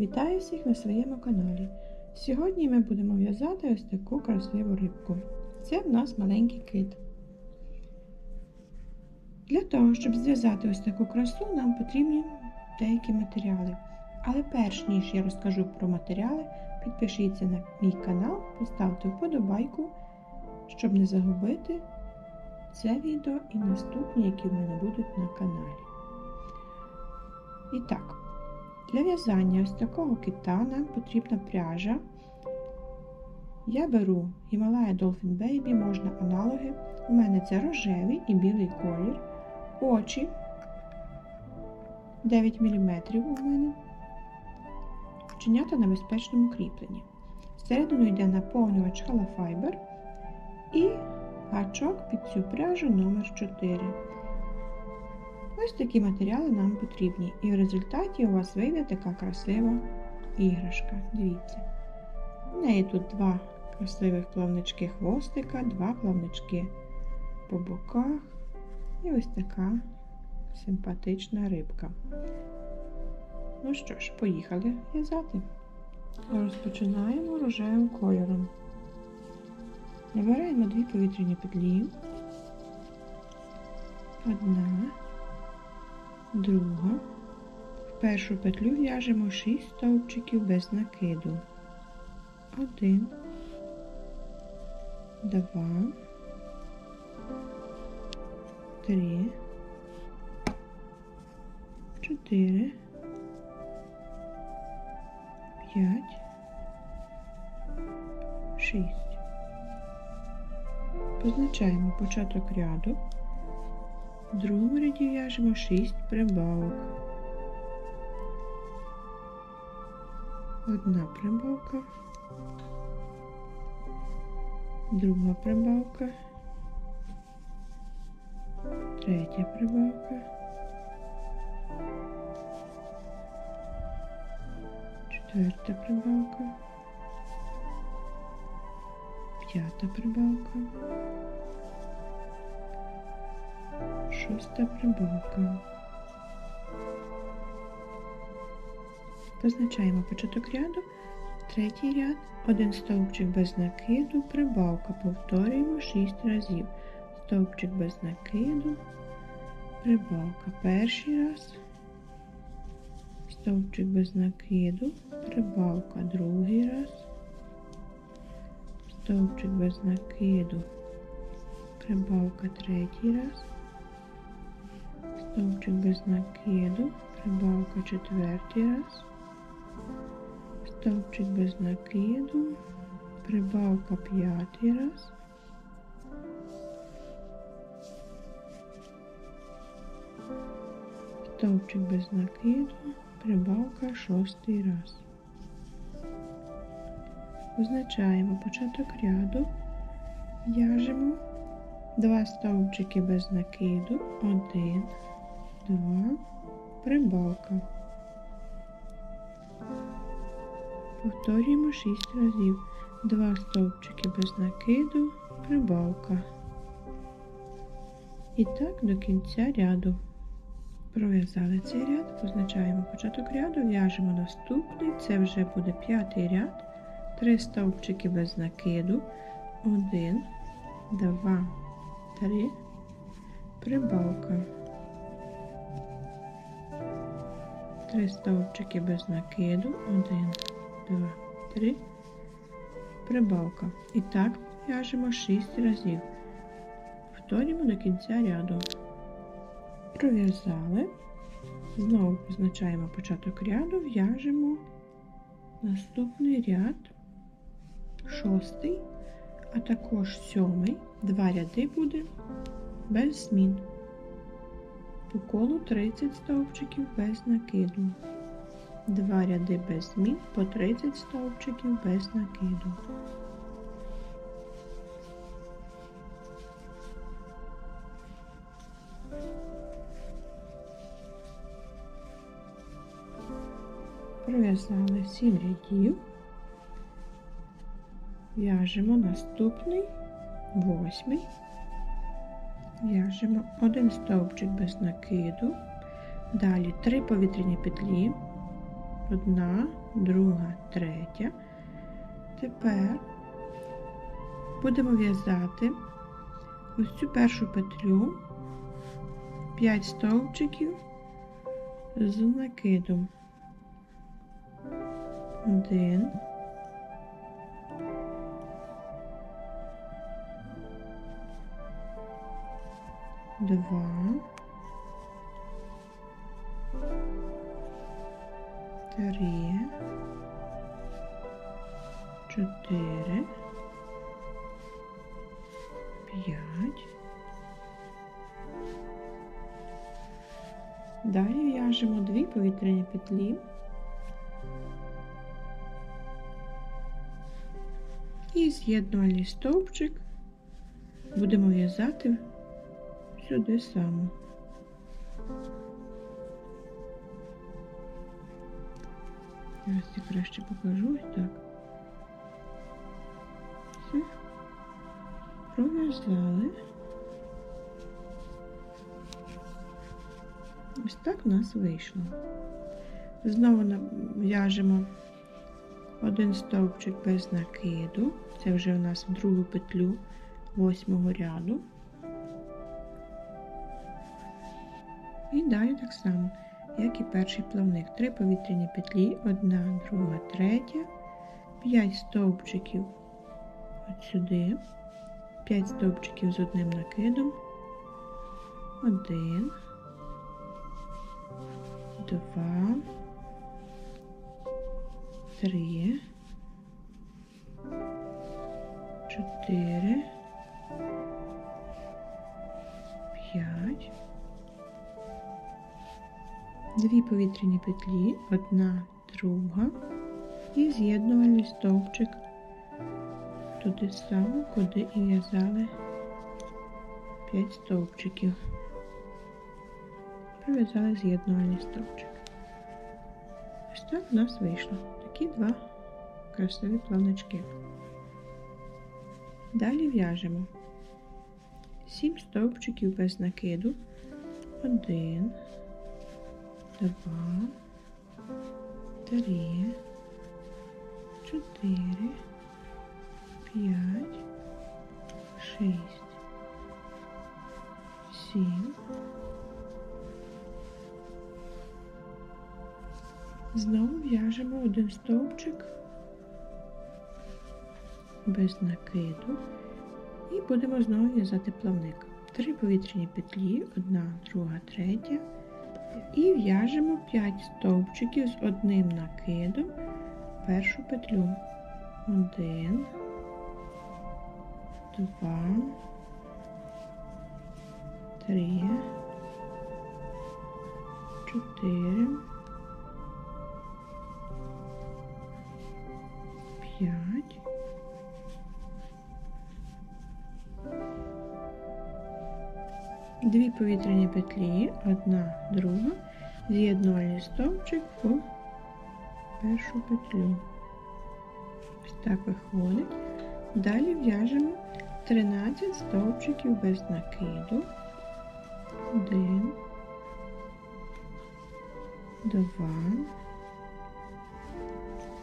Вітаю всіх на своєму каналі. Сьогодні ми будемо в'язати ось таку красиву рибку. Це в нас маленький кит. Для того, щоб зв'язати ось таку красу, нам потрібні деякі матеріали. Але перш ніж я розкажу про матеріали, підпишіться на мій канал, поставте вподобайку, щоб не загубити це відео і наступні, які в мене будуть на каналі. І так, для в'язання ось такого кита нам потрібна пряжа. Я беру Himalaya Dolphin Baby, можна аналоги. У мене це рожевий і білий колір. Очі 9 мм у мене. Вченята на безпечному кріпленні. Всередину йде наповнювач Fiber і гачок під цю пряжу номер 4 Ось такі матеріали нам потрібні. І в результаті у вас вийде така красива іграшка. Дивіться. У неї тут два красивих плавнички хвостика, два плавнички по боках. І ось така симпатична рибка. Ну що ж, поїхали в'язати. Розпочинаємо рожевим кольором. Набираємо дві повітряні петлі. Одна, друга. В першу петлю в'яжемо 6 стовпчиків без накиду. Один, два, три, чотири, п'ять, шість. Позначаємо початок ряду. В другому ряді в'яжемо 6 прибавок. Одна прибавка, друга прибавка, третя прибавка, четверта прибавка, п'ята прибавка. Шоста прибавка. Позначаємо початок ряду, третій ряд, один стовпчик без накиду, прибавка. Повторюємо 6 разів. Стовпчик без накиду, прибавка. Перший раз, стовпчик без накиду, прибавка. Другий раз, стовпчик без накиду, прибавка. Третій раз стовпчик без накиду, прибавка четвертий раз, стовпчик без накиду, прибавка п'ятий раз, стовпчик без накиду, прибавка шостий раз. Позначаємо початок ряду, в'яжемо. Два стовпчики без накиду, один, два, прибавка. Повторюємо 6 разів. Два стовпчики без накиду, прибавка. І так до кінця ряду. Пров'язали цей ряд, позначаємо початок ряду, в'яжемо наступний, це вже буде п'ятий ряд, три стовпчики без накиду, один, два, три, прибавка. Три стовпчики без накиду. Один, два, три. Прибавка. І так в'яжемо 6 разів. Повторюємо до кінця ряду. Пров'язали. Знову позначаємо початок ряду, в'яжемо наступний ряд, шостий, а також сьомий. Два ряди буде без змін. По колу 30 стовпчиків без накиду. Два ряди без змін по 30 стовпчиків без накиду. Пров'язали 7 рядів, в'яжемо наступний восьмий. В'яжемо один стовпчик без накиду, далі три повітряні петлі, Одна, друга, третя. Тепер будемо в'язати ось цю першу петлю 5 стовпчиків з накидом. Один. Два. Три. Чотири. П'ять. Далі в'яжемо дві повітряні петлі. І з'єднувальний стовпчик будемо в'язати сюди само. Зараз я краще покажу ось так. Все. Пров'язали. Ось так в нас вийшло. Знову в'яжемо один стовпчик без накиду. Це вже у нас другу петлю восьмого ряду. Далі так само, як і перший плавник. Три повітряні петлі, одна, друга, третя, п'ять стовпчиків от сюди, п'ять стовпчиків з одним накидом, один, два, три, чотири, п'ять, дві повітряні петлі, одна, друга і з'єднувальний стовпчик туди само, куди і в'язали 5 стовпчиків. Прив'язали з'єднувальний стовпчик. Ось так у нас вийшло. Такі два красиві плавнички. Далі в'яжемо 7 стовпчиків без накиду. Один, два, три, чотири, п'ять, шість, сім. Знову в'яжемо один стовпчик без накиду і будемо знову в'язати плавник. Три повітряні петлі, одна, друга, третя. І в'яжемо 5 стовпчиків з одним накидом першу петлю. Один, два, три, чотири, п'ять. Дві повітряні петлі, одна, друга, з'єднувальний стовпчик у першу петлю. Ось так виходить. Далі в'яжемо 13 стовпчиків без накиду. Один, два,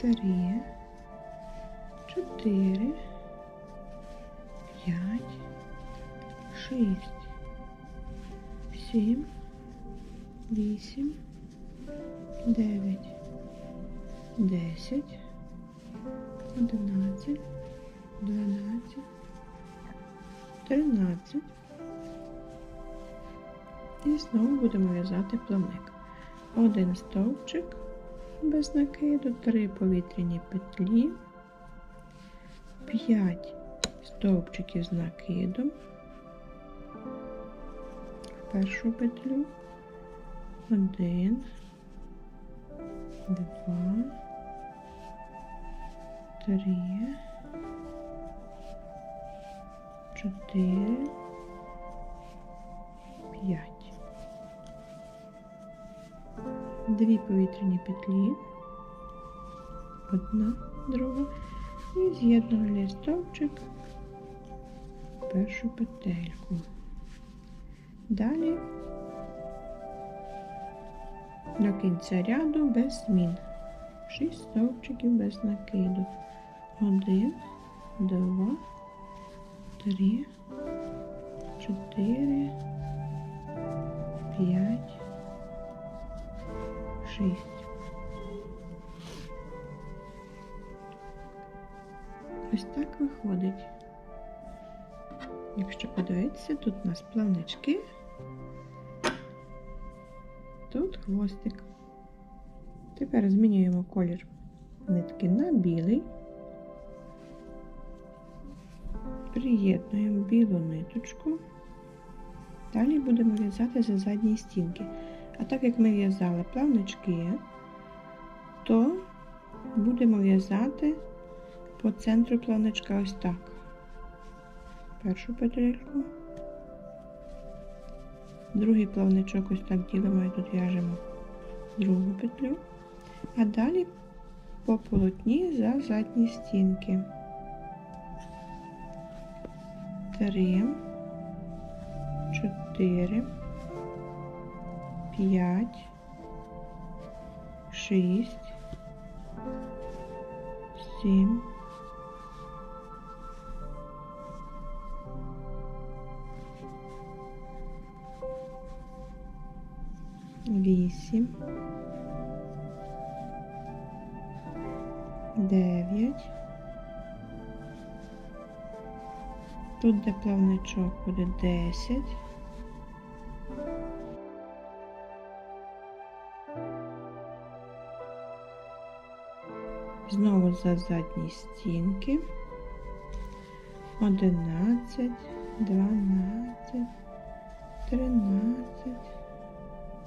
три, чотири, п'ять, шість сім, вісім, дев'ять, десять, одинадцять, дванадцять, тринадцять. І знову будемо в'язати плавник. Один стовпчик без накиду, три повітряні петлі, п'ять стовпчиків з накидом першу петлю, один, два, три, чотири, п'ять. Дві повітряні петлі, одна, друга. І з'єднувальний стовпчик першу петельку. Далі до кінця ряду без змін. 6 стовпчиків без накиду. 1, 2, 3, 4, 5, 6. Ось так виходить. Якщо подивитися, тут у нас плавнички, тут хвостик. Тепер змінюємо колір нитки на білий. Приєднуємо білу ниточку. Далі будемо в'язати за задні стінки. А так як ми в'язали плавнички, то будемо в'язати по центру плавничка ось так. Першу петельку, другий плавничок ось так ділимо і тут в'яжемо другу петлю, а далі по полотні за задні стінки. Три, чотири, п'ять, шість, сім. Вісім, дев'ять. Тут де плавничок буде десять. Знову за задні стінки. Одинадцять, дванадцять, тринадцять,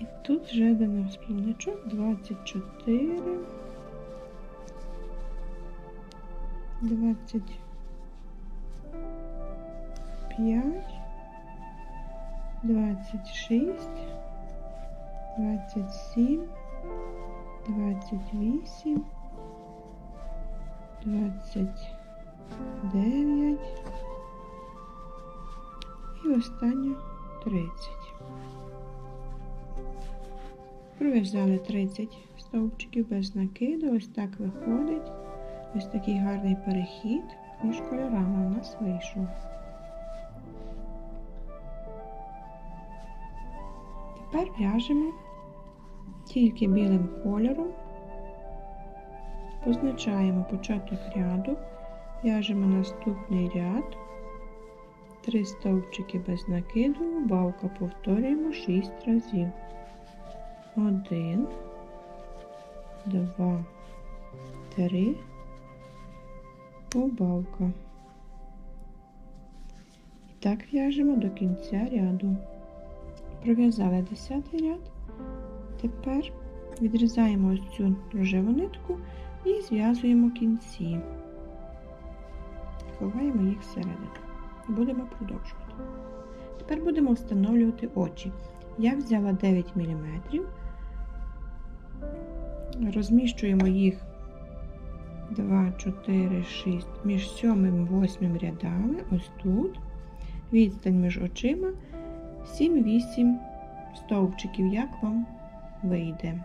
І тут вже йде наш плавничок 24, 25, 26, 27, 28, 29 і останню 30. Пров'язали 30 стовпчиків без накиду. Ось так виходить. Ось такий гарний перехід між кольорами у нас вийшов. Тепер в'яжемо тільки білим кольором, позначаємо початок ряду, в'яжемо наступний ряд, 3 стовпчики без накиду, бавка повторюємо 6 разів. Один, два, три, убавка. І так в'яжемо до кінця ряду. Пров'язали 10 ряд. Тепер відрізаємо ось цю рожеву нитку і зв'язуємо кінці. Ховаємо їх всередину. Будемо продовжувати. Тепер будемо встановлювати очі. Я взяла 9 мм, розміщуємо їх 2, 4, 6 між 7 і 8 рядами, ось тут. Відстань між очима 7-8 стовпчиків, як вам вийде.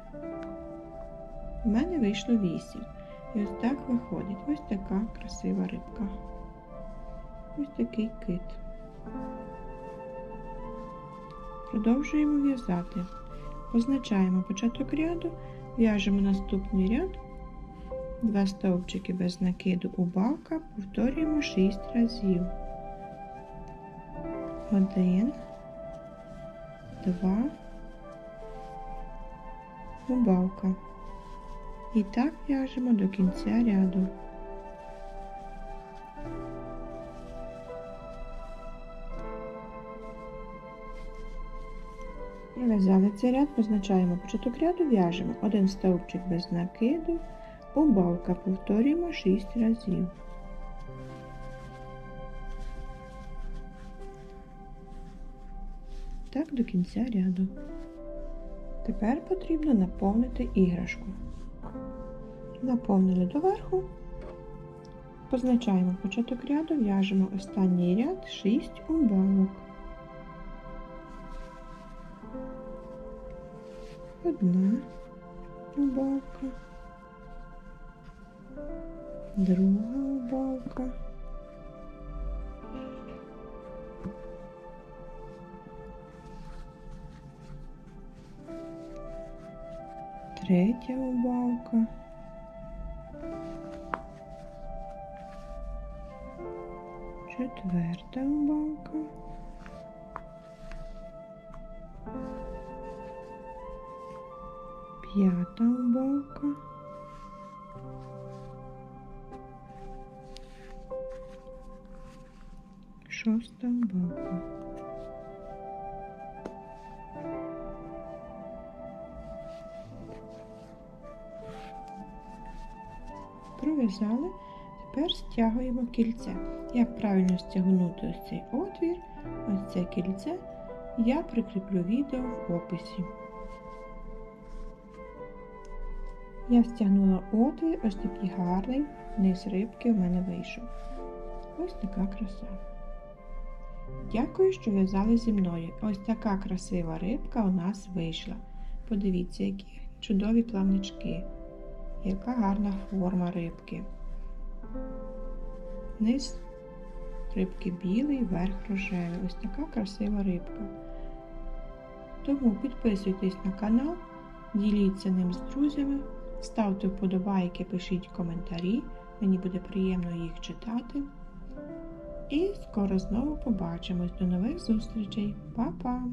У мене вийшло 8. І ось так виходить. Ось така красива рибка. Ось такий кит. Продовжуємо в'язати. Позначаємо початок ряду, в'яжемо наступний ряд, два стовпчики без накиду у бака, повторюємо 6 разів. Один, два, убавка. І так в'яжемо до кінця ряду. Пров'язали цей ряд, позначаємо початок ряду, в'яжемо один стовпчик без накиду, Убавка повторюємо 6 разів. Так до кінця ряду. Тепер потрібно наповнити іграшку. Наповнили доверху. Позначаємо початок ряду, в'яжемо останній ряд 6 убавок. Одна убавка, друга убавка. Третя убавка. Четверта убавка. П'ята убавка. Шоста убавка. Пров'язали, тепер стягуємо кільце. Як правильно стягнути ось цей отвір, ось це кільце, я прикріплю відео в описі. Я стягнула отвір, ось такий гарний низ рибки в мене вийшов. Ось така краса. Дякую, що в'язали зі мною. Ось така красива рибка у нас вийшла. Подивіться, які чудові плавнички, яка гарна форма рибки. Низ рибки білий, верх рожевий. Ось така красива рибка. Тому підписуйтесь на канал, діліться ним з друзями. Ставте вподобайки, пишіть коментарі, мені буде приємно їх читати. І скоро знову побачимось. До нових зустрічей. Па-па!